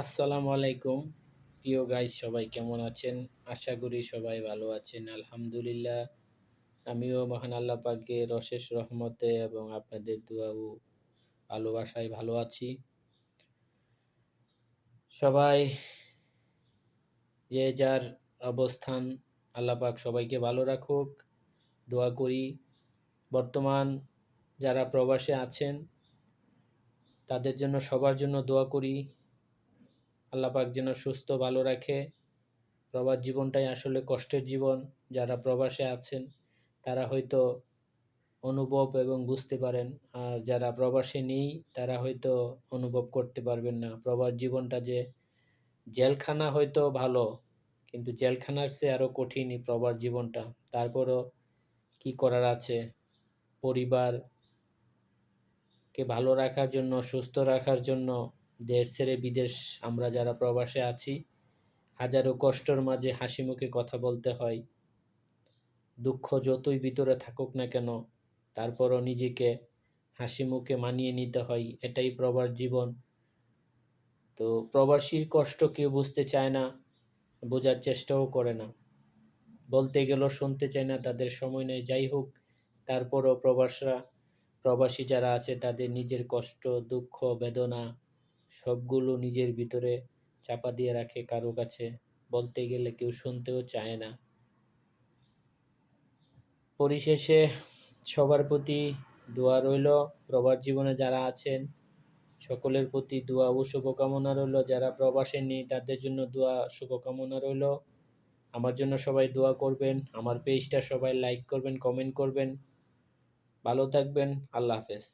আসসালামু আলাইকুম। প্রিয় গাইস সবাই কেমন আছেন? আশা করি সবাই ভালো আছেন। আলহামদুলিল্লাহ, আমিও মহান আল্লাহ পাকের অশেষ রহমতে এবং আপনাদের দোয়া ও ভালোবাসায় ভালো আছি। সবাই যে যার অবস্থান আল্লাহ পাক সবাইকে ভালো রাখুক, দোয়া করি। বর্তমান যারা প্রবাসে আছেন, তাদের জন্য সবার জন্য দোয়া করি। আল্লাহ পাক যেন সুস্থ, ভালো রাখে। প্রবাস জীবনটাই আসলে কষ্টের জীবন। যারা প্রবাসে আছেন, তারা হয়তো অনুভব এবং বুঝতে পারেন। আর যারা প্রবাসে নেই, তারা হয়তো অনুভব করতে পারবেন না। প্রবাস জীবনটা যে জেলখানা হয়তো ভালো, কিন্তু জেলখানার চেয়ে আরও কঠিনই প্রবাস জীবনটা। তারপরও কি করার আছে? পরিবারকে ভালো রাখার জন্য, সুস্থ রাখার জন্য দেশ ছেড়ে বিদেশ আমরা যারা প্রবাসে আছি, হাজারো কষ্টর মাঝে হাসি মুখে কথা বলতে হয়। দুঃখ যতই ভিতরে থাকুক না কেন, তারপরও নিজেকে হাসি মুখে মানিয়ে নিতে হয়, এটাই প্রবাস জীবন। তো প্রবাসীর কষ্ট কেউ বুঝতে চায় না, বোঝার চেষ্টাও করে না। বলতে গেলেও শুনতে চায় না, তাদের সময় নেই। যাই হোক, তারপরও প্রবাসরা, প্রবাসী যারা আছে, তাদের নিজের কষ্ট, দুঃখ, বেদনা সবগুলো নিজের ভিতরে চাপা দিয়ে রাখে কারও কাছে। বলতে গেলে কেউ শুনতেও চায় না। পরিশেষে সবার প্রতি দোয়া রইল। প্রবাস জীবনে যারা আছেন, সকলের প্রতি দোয়া ও শুভকামনা রইল। যারা প্রবাসে নেই তাদের জন্য দোয়া, শুভকামনা রইল। আমার জন্য সবাই দোয়া করবেন। আমার পেজটা সবাই লাইক করবেন কমেন্ট করবেন। ভালো থাকবেন। আল্লাহ হাফেজ।